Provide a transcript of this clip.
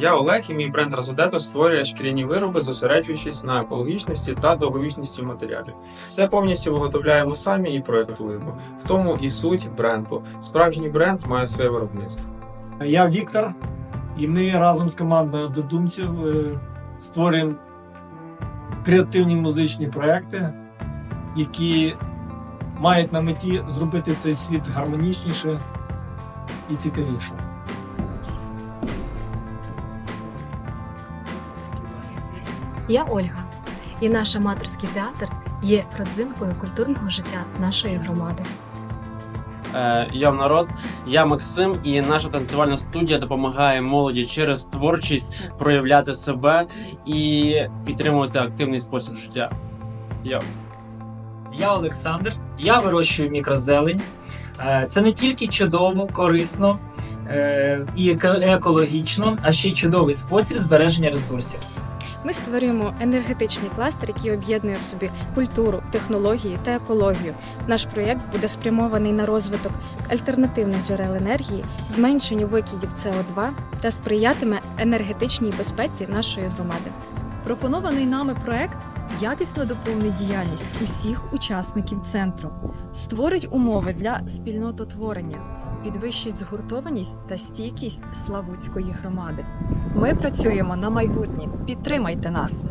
Я Олег і мій бренд Разодето створює шкіряні вироби, зосереджуючись на екологічності та довговічності матеріалів. Все повністю виготовляємо самі і проектуємо. В тому і суть бренду. Справжній бренд має своє виробництво. Я Віктор, і ми разом з командою додумців е, створюємо креативні музичні проекти, які мають на меті зробити цей світ гармонічніше і цікавіше. Я Ольга, і наш аматорський театр є родзинкою культурного життя нашої громади. Е, Йов народ, я Максим, і наша танцювальна студія допомагає молоді через творчість проявляти себе і підтримувати активний спосіб життя. Йо. Я Олександр, я вирощую мікрозелень. Е, Це не тільки чудово, корисно е, і еко- екологічно, а ще й чудовий спосіб збереження ресурсів. Ми створюємо енергетичний кластер, який об'єднує в собі культуру, технології та екологію. Наш проєкт буде спрямований на розвиток альтернативних джерел енергії, зменшенню викидів СО2 та сприятиме енергетичній безпеці нашої громади. Пропонований нами проект якісно доповнить діяльність усіх учасників центру, створить умови для спільнототворення, підвищить згуртованість та стійкість Славутської громади. Ми працюємо на майбутнє. Підтримайте нас!